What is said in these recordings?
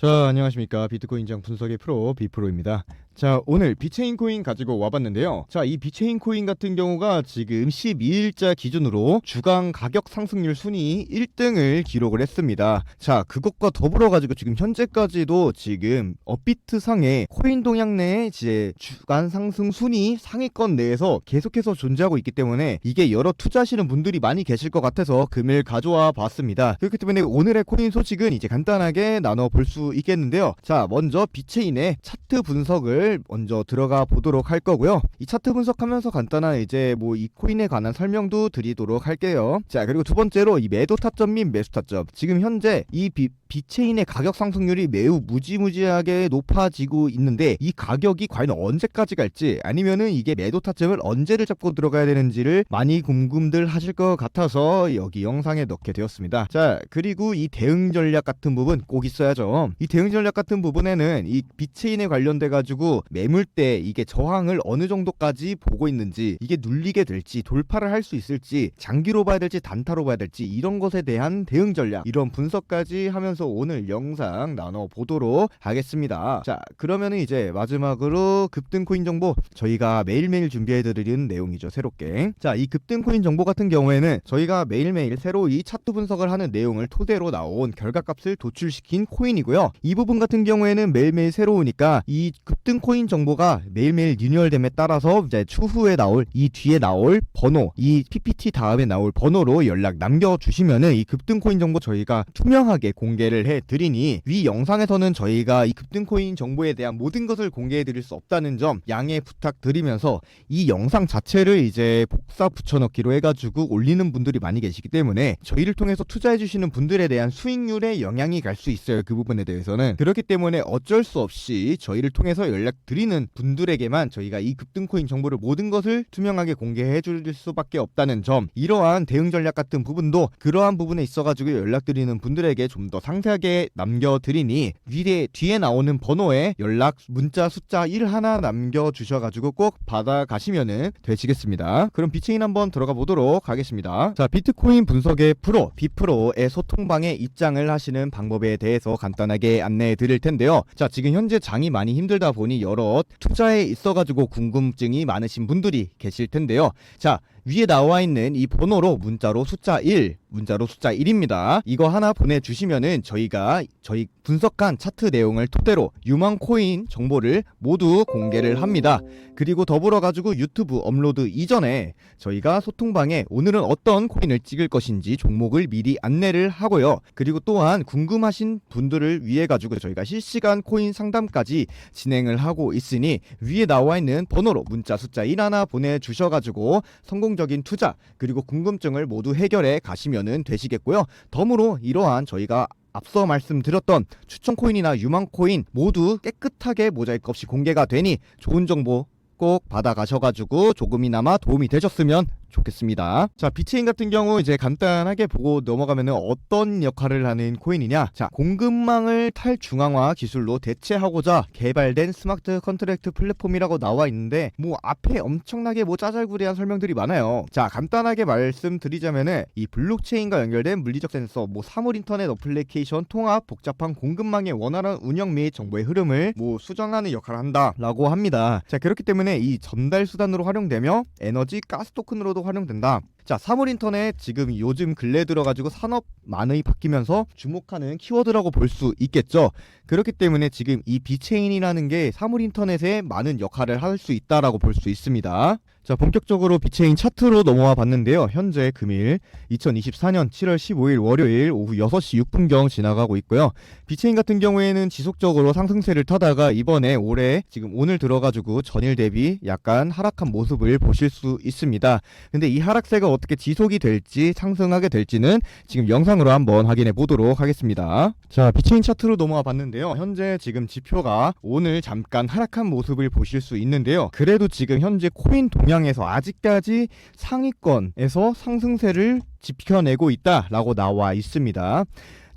자, 안녕하십니까. 비트코인 장 분석의 프로 비프로입니다. 자, 오늘 비체인 코인 가지고 와봤는데요. 자, 이 비체인 코인 같은 경우가 지금 12일자 기준으로 주간 가격 상승률 순위 1등을 기록을 했습니다. 자, 그것과 더불어 가지고 지금 현재까지도 지금 업비트 상의 코인 동향 내에 이제 주간 상승 순위 상위권 내에서 계속해서 존재하고 있기 때문에 이게 여러 투자하시는 분들이 많이 계실 것 같아서 금일 가져와 봤습니다. 그렇기 때문에 오늘의 코인 소식은 이제 간단하게 나눠 볼 수 있겠는데요. 자, 먼저 비체인의 차트 분석을 먼저 들어가 보도록 할 거고요. 이 차트 분석하면서 간단한 이제 뭐 이 코인에 관한 설명도 드리도록 할게요. 자, 그리고 두 번째로 이 매도 타점 및 매수 타점. 지금 현재 이 비, 비체인의 가격 상승률이 매우 무지무지하게 높아지고 있는데 이 가격이 과연 언제까지 갈지 아니면은 이게 매도 타점을 언제를 잡고 들어가야 되는지를 많이 궁금들 하실 것 같아서 여기 영상에 넣게 되었습니다. 자, 그리고 이 대응 전략 같은 부분 꼭 있어야죠. 이 대응 전략 같은 부분에는 이 비체인에 관련돼 가지고 매물대 이게 저항을 어느 정도까지 보고 있는지 이게 눌리게 될지 돌파를 할 수 있을지 장기로 봐야 될지 단타로 봐야 될지 이런 것에 대한 대응 전략 이런 분석까지 하면서 오늘 영상 나눠 보도록 하겠습니다. 자, 그러면은 이제 마지막으로 급등 코인 정보 저희가 매일매일 준비해 드리는 내용이죠. 새롭게. 자, 이 급등 코인 정보 같은 경우에는 저희가 매일매일 새로 이 차트 분석을 하는 내용을 토대로 나온 결과값을 도출시킨 코인이고요. 이 부분 같은 경우에는 매일매일 새로우니까 이 급등 코인 정보가 매일매일 리뉴얼됨에 따라서 이제 추후에 나올 이 뒤에 나올 번호, 이 PPT 다음에 나올 번호로 연락 남겨 주시면은 이 급등 코인 정보 저희가 투명하게 공개 를 해 드리니 위 영상에서는 저희가 이 급등 코인 정보에 대한 모든 것을 공개해 드릴 수 없다는 점 양해 부탁드리면서 이 영상 자체를 이제 복사 붙여넣기로 해가지고 올리는 분들이 많이 계시기 때문에 저희를 통해서 투자해 주시는 분들에 대한 수익률에 영향이 갈 수 있어요 그 부분에 대해서는. 그렇기 때문에 어쩔 수 없이 저희를 통해서 연락드리는 분들에게만 저희가 이 급등코인 정보를 모든 것을 투명하게 공개해 줄 수밖에 없다는 점 이러한 대응 전략 같은 부분도 그러한 부분에 있어가지고 연락드리는 분들에게 좀 더 상 세하게 남겨드리니 위에 뒤에 나오는 번호에 연락 문자 숫자 1 하나 남겨주셔가지고 꼭 받아가시면은 되시겠습니다. 그럼 비체인 한번 들어가 보도록 하겠습니다. 자 비트코인 분석의 프로 비프로의 소통방에 입장을 하시는 방법에 대해서 간단하게 안내해 드릴 텐데요. 자 지금 현재 장이 많이 힘들다 보니 여러 투자에 있어가지고 궁금증이 많으신 분들이 계실 텐데요. 자 위에 나와 있는 이 번호로 문자로 숫자 1 문자로 숫자 1입니다. 이거 하나 보내주시면은 저희가 저희 분석한 차트 내용을 토대로 유망 코인 정보를 모두 공개를 합니다. 그리고 더불어 가지고 유튜브 업로드 이전에 저희가 소통방에 오늘은 어떤 코인을 찍을 것인지 종목을 미리 안내를 하고요. 그리고 또한 궁금하신 분들을 위해 가지고 저희가 실시간 코인 상담까지 진행을 하고 있으니 위에 나와 있는 번호로 문자 숫자 1 하나 보내주셔 가지고 성공 적인 투자 그리고 궁금증을 모두 해결해 가시면은 되시겠고요. 덤으로 이러한 저희가 앞서 말씀드렸던 추천 코인이나 유망 코인 모두 깨끗하게 모자이크 없이 공개가 되니 좋은 정보 꼭 받아가셔가지고 조금이나마 도움이 되셨으면 좋겠습니다. 자, 비체인 같은 경우 이제 간단하게 보고 넘어가면은 어떤 역할을 하는 코인이냐? 자, 공급망을 탈중앙화 기술로 대체하고자 개발된 스마트 컨트랙트 플랫폼이라고 나와 있는데 뭐 앞에 엄청나게 뭐 짜잘구리한 설명들이 많아요. 자, 간단하게 말씀드리자면은 이 블록체인과 연결된 물리적 센서, 뭐 사물 인터넷 어플리케이션 통합 복잡한 공급망의 원활한 운영 및 정보의 흐름을 뭐 수정하는 역할을 한다라고 합니다. 자, 그렇기 때문에 이 전달 수단으로 활용되며 에너지 가스 토큰으로도 활용된다. 자, 사물 인터넷 지금 요즘 근래 들어가지고 산업만이 바뀌면서 주목하는 키워드라고 볼 수 있겠죠. 그렇기 때문에 지금 이 비체인이라는 게 사물 인터넷에 많은 역할을 할 수 있다라고 볼 수 있습니다. 자, 본격적으로 비체인 차트로 넘어와 봤는데요. 현재 금일 2024년 7월 15일 월요일 오후 6시 6분경 지나가고 있고요. 비체인 같은 경우에는 지속적으로 상승세를 타다가 이번에 올해 지금 오늘 들어가지고 전일 대비 약간 하락한 모습을 보실 수 있습니다. 근데 이 하락세가 어떻게 지속이 될지 상승하게 될지는 지금 영상으로 한번 확인해 보도록 하겠습니다. 자, 비체인 차트로 넘어와 봤는데요. 현재 지금 지표가 오늘 잠깐 하락한 모습을 보실 수 있는데요. 그래도 지금 현재 코인 동향 에서 아직까지 상위권에서 상승세를 지켜내고 있다라고 나와 있습니다.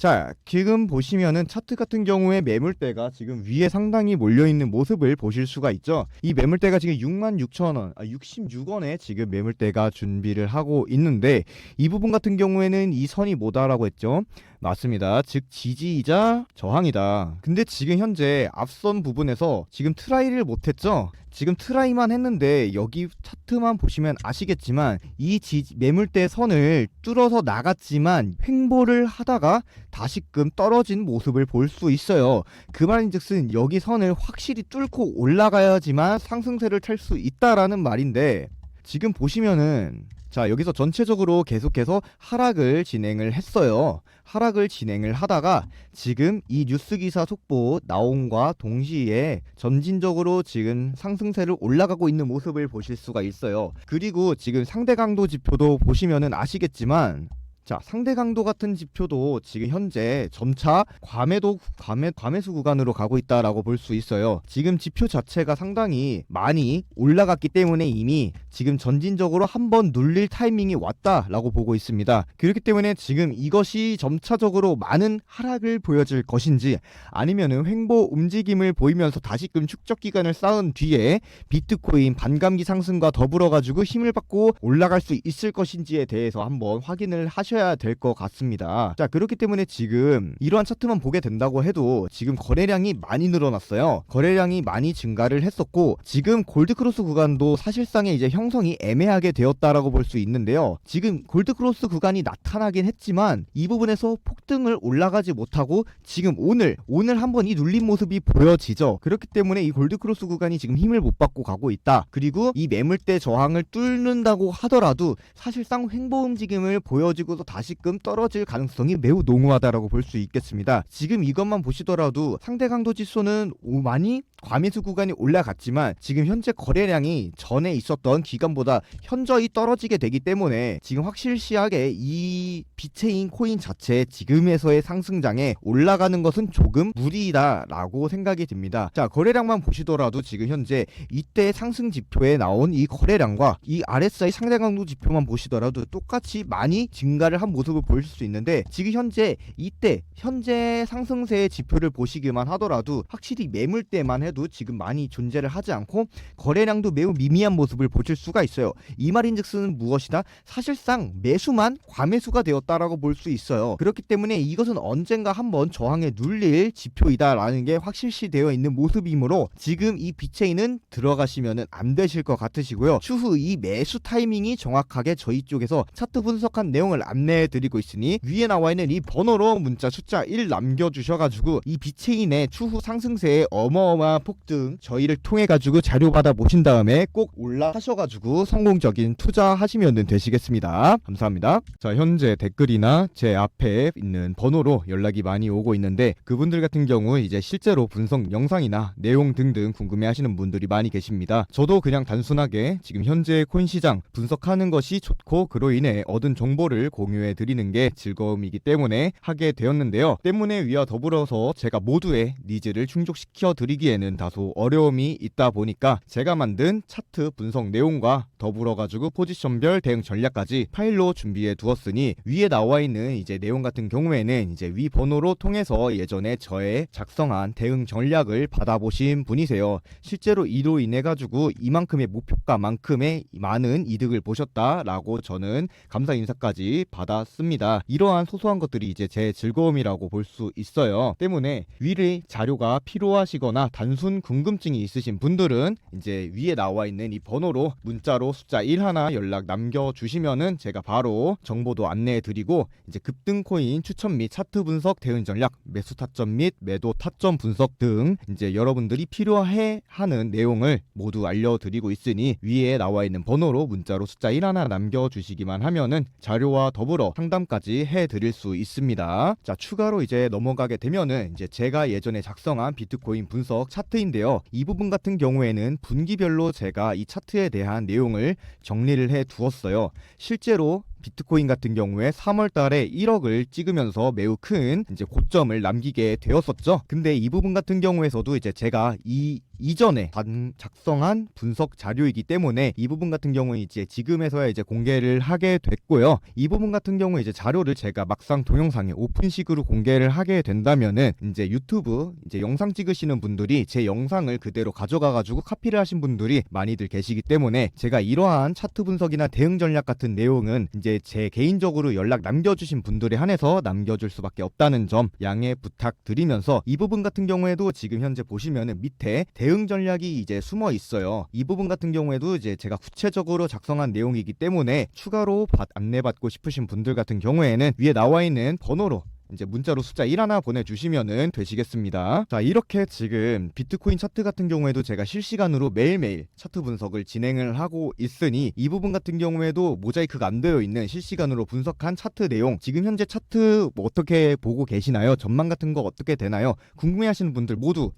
자, 지금 보시면은 차트 같은 경우에 매물대가 지금 위에 상당히 몰려 있는 모습을 보실 수가 있죠. 이 매물대가 지금 6만 6천 원, 아, 66원에 지금 매물대가 준비를 하고 있는데 이 부분 같은 경우에는 이 선이 뭐다라고 했죠. 맞습니다. 즉 지지이자 저항이다. 근데 지금 현재 앞선 부분에서 지금 트라이를 못했죠. 지금 트라이만 했는데 여기 차트만 보시면 아시겠지만 이 지, 매물대 선을 뚫어서 나갔지만 횡보를 하다가 다시금 떨어진 모습을 볼 수 있어요. 그 말인즉슨 여기 선을 확실히 뚫고 올라가야지만 상승세를 탈 수 있다라는 말인데 지금 보시면은 자 여기서 전체적으로 계속해서 하락을 진행을 했어요. 하락을 진행을 하다가 지금 이 뉴스 기사 속보 나옴과 동시에 점진적으로 지금 상승세를 올라가고 있는 모습을 보실 수가 있어요. 그리고 지금 상대 강도 지표도 보시면은 아시겠지만 자 상대 강도 같은 지표도 지금 현재 점차 과매도 과매 과매수 구간으로 가고 있다라고 볼 수 있어요. 지금 지표 자체가 상당히 많이 올라갔기 때문에 이미 지금 전진적으로 한번 눌릴 타이밍이 왔다라고 보고 있습니다. 그렇기 때문에 지금 이것이 점차적으로 많은 하락을 보여줄 것인지 아니면은 횡보 움직임을 보이면서 다시금 축적 기간을 쌓은 뒤에 비트코인 반감기 상승과 더불어 가지고 힘을 받고 올라갈 수 있을 것인지에 대해서 한번 확인을 하 셔야 될 것 같습니다. 자, 그렇기 때문에 지금 이러한 차트만 보게 된다고 해도 지금 거래량이 많이 늘어났어요. 거래량이 많이 증가를 했었고 지금 골드크로스 구간도 사실상의 이제 형성이 애매하게 되었다라고 볼 수 있는데요. 지금 골드크로스 구간이 나타나긴 했지만 이 부분에서 폭등을 올라가지 못하고 지금 오늘 오늘 한번 이 눌린 모습이 보여지죠. 그렇기 때문에 이 골드크로스 구간이 지금 힘을 못 받고 가고 있다. 그리고 이 매물대 저항을 뚫는다고 하더라도 사실상 횡보 움직임을 보여지고 서 다시금 떨어질 가능성이 매우 농후하다라고 볼 수 있겠습니다. 지금 이것만 보시더라도 상대 강도 지수는 오- 많이 과매수 구간이 올라갔지만 지금 현재 거래량이 전에 있었던 기간보다 현저히 떨어지게 되기 때문에 지금 확실시하게 이 비체인 코인 자체 지금에서의 상승장에 올라가는 것은 조금 무리다라고 생각이 듭니다. 자 거래량만 보시더라도 지금 현재 이때 상승 지표에 나온 이 거래량과 이 RSI 상대 강도 지표만 보시더라도 똑같이 많이 증가를 한 모습을 보실 수 있는데 지금 현재 이때 현재 상승세의 지표를 보시기만 하더라도 확실히 매물대만 해도 지금 많이 존재를 하지 않고 거래량도 매우 미미한 모습을 보실 수가 있어요. 이 말인즉슨 무엇이다? 사실상 매수만 과매수가 되었다라고 볼 수 있어요. 그렇기 때문에 이것은 언젠가 한번 저항에 눌릴 지표이다라는 게 확실시 되어 있는 모습이므로 지금 이 비체인은 들어가시면은 안 되실 것 같으시고요. 추후 이 매수 타이밍이 정확하게 저희 쪽에서 차트 분석한 내용을 안내해 드리고 있으니 위에 나와 있는 이 번호로 문자 숫자 1 남겨주셔가지고 이 비체인의 추후 상승세의 어마어마한 폭 등 저희를 통해 가지고 자료 받아 보신 다음에 꼭 올라하셔 가지고 성공적인 투자하시면 되시겠습니다. 감사합니다. 자 현재 댓글이나 제 앞에 있는 번호로 연락이 많이 오고 있는데 그분들 같은 경우 이제 실제로 분석 영상이나 내용 등등 궁금해 하시는 분들이 많이 계십니다. 저도 그냥 단순하게 지금 현재 코인 시장 분석하는 것이 좋고 그로 인해 얻은 정보를 공유해 드리는 게 즐거움이기 때문에 하게 되었는데요. 때문에 위와 더불어서 제가 모두의 니즈를 충족시켜 드리기에는 다소 어려움이 있다 보니까 제가 만든 차트 분석 내용과 더불어 가지고 포지션별 대응 전략까지 파일로 준비해 두었으니 위에 나와 있는 이제 내용 같은 경우에는 이제 위 번호로 통해서 예전에 저의 작성한 대응 전략을 받아보신 분이세요. 실제로 이로 인해 가지고 이만큼의 목표가만큼의 많은 이득을 보셨다라고 저는 감사 인사까지 받았습니다. 이러한 소소한 것들이 이제 제 즐거움이라고 볼 수 있어요. 때문에 위의 자료가 필요하시거나 단순 궁금증이 있으신 분들은 이제 위에 나와 있는 이 번호로 문자로 숫자 1 하나 연락 남겨 주시면은 제가 바로 정보도 안내해 드리고 이제 급등 코인 추천 및 차트 분석 대응 전략 매수 타점 및 매도 타점 분석 등 이제 여러분들이 필요해 하는 내용을 모두 알려 드리고 있으니 위에 나와 있는 번호로 문자로 숫자 1 하나 남겨 주시기만 하면은 자료와 더불어 상담까지 해 드릴 수 있습니다. 자 추가로 이제 넘어가게 되면은 이제 제가 예전에 작성한 비트코인 분석 차트 인데요. 이 부분 같은 경우에는 분기별로 제가 이 차트에 대한 내용을 정리를 해 두었어요. 실제로 비트코인 같은 경우에 3월 달에 1억을 찍으면서 매우 큰 이제 고점을 남기게 되었었죠. 근데 이 부분 같은 경우에서도 이제 제가 이 이전에 단 작성한 분석 자료이기 때문에 이 부분 같은 경우에 이제 지금에서야 이제 공개를 하게 됐고요. 이 부분 같은 경우에 이제 자료를 제가 막상 동영상에 오픈식으로 공개를 하게 된다면은 이제 유튜브 이제 영상 찍으시는 분들이 제 영상을 그대로 가져가 가지고 카피를 하신 분들이 많이들 계시기 때문에 제가 이러한 차트 분석이나 대응 전략 같은 내용은 이제 이제 제 개인적으로 연락 남겨주신 분들에 한해서 남겨줄 수밖에 없다는 점 양해 부탁드리면서 이 부분 같은 경우에도 지금 현재 보시면은 밑에 대응 전략이 이제 숨어 있어요. 이 부분 같은 경우에도 이제 제가 구체적으로 작성한 내용이기 때문에 추가로 받- 안내받고 싶으신 분들 같은 경우에는 위에 나와 있는 번호로 이제 문자로 숫자 1 하나 보내주시면은 되시겠습니다. 자 이렇게 지금 비트코인 차트 같은 경우에도 제가 실시간으로 매일매일 차트 분석을 진행을 하고 있으니 이 부분 같은 경우에도 모자이크가 안 되어 있는 실시간으로 분석한 차트 내용 지금 현재 차트 뭐 어떻게 보고 계시나요? 전망 같은 거 어떻게 되나요? 궁금해하시는 분들 모두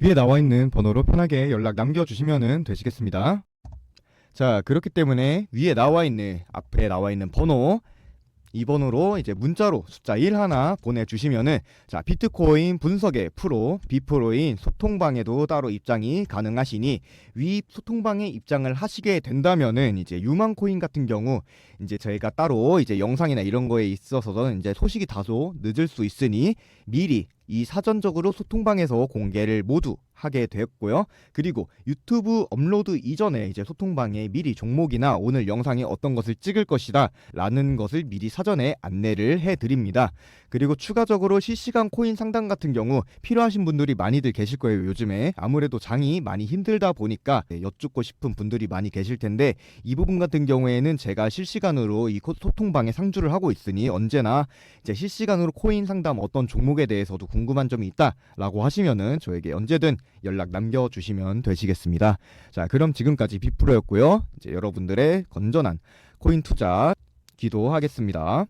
위에 나와 있는 번호로 편하게 연락 남겨주시면 되시겠습니다. 자 그렇기 때문에 위에 나와 있는 앞에 나와 있는 번호 이 번호로 이제 문자로 숫자 1 하나 보내주시면은 자 비트코인 분석의 프로 비프로인 소통방에도 따로 입장이 가능하시니 위 소통방에 입장을 하시게 된다면은 이제 유망코인 같은 경우 이제 저희가 따로 이제 영상이나 이런 거에 있어서는 이제 소식이 다소 늦을 수 있으니 미리 이 사전적으로 소통방에서 공개를 모두 하게 되었고요. 그리고 유튜브 업로드 이전에 이제 소통방에 미리 종목이나 오늘 영상에 어떤 것을 찍을 것이다 라는 것을 미리 사전에 안내를 해 드립니다. 그리고 추가적으로 실시간 코인 상담 같은 경우 필요하신 분들이 많이들 계실 거예요. 요즘에 아무래도 장이 많이 힘들다 보니까 네, 여쭙고 싶은 분들이 많이 계실 텐데 이 부분 같은 경우에는 제가 실시간으로 이 코- 소통방에 상주를 하고 있으니 언제나 이제 실시간으로 코인 상담 어떤 종목에 대해서도 궁금한 점이 있다 라고 하시면은 저에게 언제든 연락 남겨주시면 되시겠습니다. 자, 그럼 지금까지 비프로였고요. 이제 여러분들의 건전한 코인 투자 기도하겠습니다.